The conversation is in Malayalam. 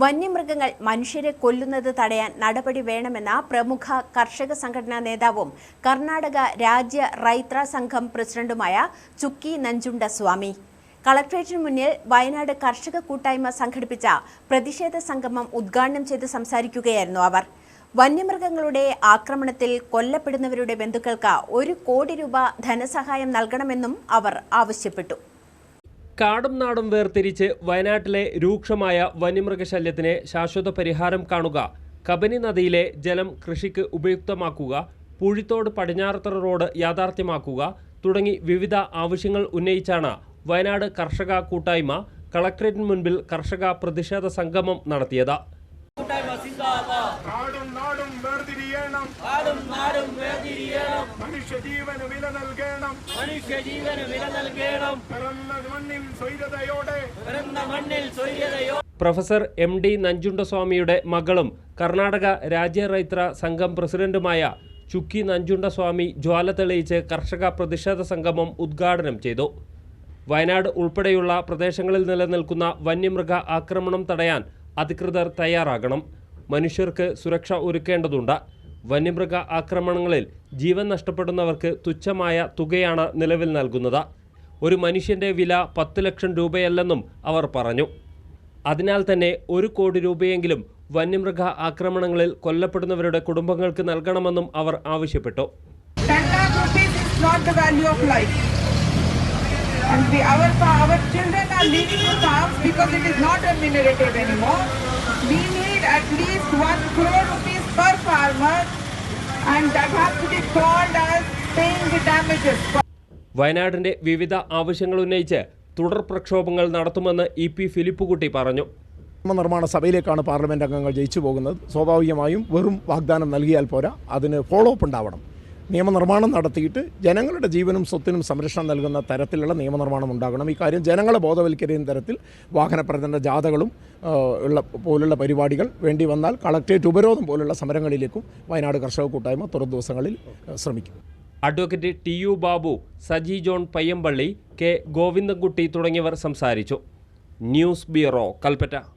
വന്യമൃഗങ്ങൾ മനുഷ്യരെ കൊല്ലുന്നത് തടയാൻ നടപടി വേണമെന്ന പ്രമുഖ കർഷക സംഘടനാ നേതാവും കർണാടക രാജ്യ റൈത്ര സംഘം പ്രസിഡന്റുമായ ചുക്കി നഞ്ചുണ്ട സ്വാമി കളക്ട്രേറ്റിന് മുന്നിൽ വയനാട് കർഷക കൂട്ടായ്മ സംഘടിപ്പിച്ച പ്രതിഷേധ സംഗമം ഉദ്ഘാടനം ചെയ്ത് സംസാരിക്കുകയായിരുന്നു അവർ. വന്യമൃഗങ്ങളുടെ ആക്രമണത്തിൽ കൊല്ലപ്പെടുന്നവരുടെ ബന്ധുക്കൾക്ക് ഒരു കോടി രൂപ ധനസഹായം നൽകണമെന്നും അവർ ആവശ്യപ്പെട്ടു. കാടും നാടും വേർതിരിച്ച് വയനാട്ടിലെ രൂക്ഷമായ വന്യമൃഗശല്യത്തിന് ശാശ്വത പരിഹാരം കാണുക. കബനി നദിയിലെ ജലം കൃഷിക്ക് ഉപയുക്തമാക്കുക. പൂഴിത്തോട് പടിഞ്ഞാറത്തറ റോഡ് യാഥാർത്ഥ്യമാക്കുക തുടങ്ങി വിവിധ ആവശ്യങ്ങൾ ഉന്നയിച്ചാണ് വയനാട് കർഷക കൂട്ടായ്മ കളക്ടറേറ്റിന് മുൻപിൽ കർഷക പ്രതിഷേധ സംഗമം നടത്തിയത്. കാടും നാടും വേർതിരിയണം. കാടും നാടും വേദിരിയണം മനുഷ്യജീവന് വില നൽകണം. മനുഷ്യജീവന് വില നൽകണം. പിറന്ന മണ്ണിൽ സ്വൈരതയോടെ. പിറന്ന മണ്ണിൽ സ്വൈര്യതയോ പ്രൊഫസർ എം ഡി നഞ്ചുണ്ടസ്വാമിയുടെ മകളും കർണാടക രാജ്യ റൈത്ര സംഘം പ്രസിഡന്റുമായ ചുക്കി നഞ്ചുണ്ടസ്വാമി ജ്വാല തെളിയിച്ച് കർഷക പ്രതിഷേധ സംഗമം ഉദ്ഘാടനം ചെയ്തു. വയനാട് ഉൾപ്പെടെയുള്ള പ്രദേശങ്ങളിൽ നിലനിൽക്കുന്ന വന്യമൃഗ ആക്രമണം തടയാൻ അധികൃതർ തയ്യാറാകണം. മനുഷ്യർക്ക് സുരക്ഷ ഒരുക്കേണ്ടതുണ്ട്. വന്യമൃഗ ആക്രമണങ്ങളിൽ ജീവൻ നഷ്ടപ്പെടുന്നവർക്ക് തുച്ഛമായ തുകയാണ് നിലവിൽ നൽകുന്നത് ഒരു മനുഷ്യന്റെ വില പത്ത് ലക്ഷം രൂപയല്ലെന്നും അവർ പറഞ്ഞു അതിനാൽ തന്നെ ഒരു കോടി രൂപയെങ്കിലും വന്യമൃഗ ആക്രമണങ്ങളിൽ കൊല്ലപ്പെടുന്നവരുടെ കുടുംബങ്ങൾക്ക് നൽകണമെന്നും അവർ ആവശ്യപ്പെട്ടു 10 rupees is not the value of life. And our, our children the because it is not anymore. We need at least 1 crore rupees and that has to be called as paying the damages. വയനാടിന്റെ വിവിധ ആവശ്യങ്ങൾ ഉന്നയിച്ച് തുടർ പ്രക്ഷോഭങ്ങൾ നടത്തുമെന്ന് ഇ പി ഫിലിപ്പുകുട്ടി പറഞ്ഞു. നിയമനിർമ്മാണ സഭയിലേക്കാണ് പാർലമെന്റ് അംഗങ്ങൾ ജയിച്ചു പോകുന്നത്. സ്വാഭാവികമായും വെറും വാഗ്ദാനം നൽകിയാൽ പോരാ. അതിന് ഫോളോ അപ്പ് ഉണ്ടാവണം. നിയമനിർമ്മാണം നടത്തിയിട്ട് ജനങ്ങളുടെ ജീവനും സ്വത്തിനും സംരക്ഷണം നൽകുന്ന തരത്തിലുള്ള നിയമനിർമ്മാണം ഉണ്ടാകണം. ഇക്കാര്യം ജനങ്ങളെ ബോധവൽക്കരിക്കുന്ന തരത്തിൽ വാഹന പ്രചരണ ജാഥകളും ഉള്ള പോലുള്ള പരിപാടികൾ വേണ്ടി വന്നാൽ കളക്ട്രേറ്റ് ഉപരോധം പോലുള്ള സമരങ്ങളിലേക്കും വയനാട് കർഷക കൂട്ടായ്മ തുടർ ദിവസങ്ങളിൽ ശ്രമിക്കും. Advocate T U Babu Saji John Payyampally K Govindankutty തുടങ്ങിയവർ സംസാരിച്ചു. News bureau Kalpetta.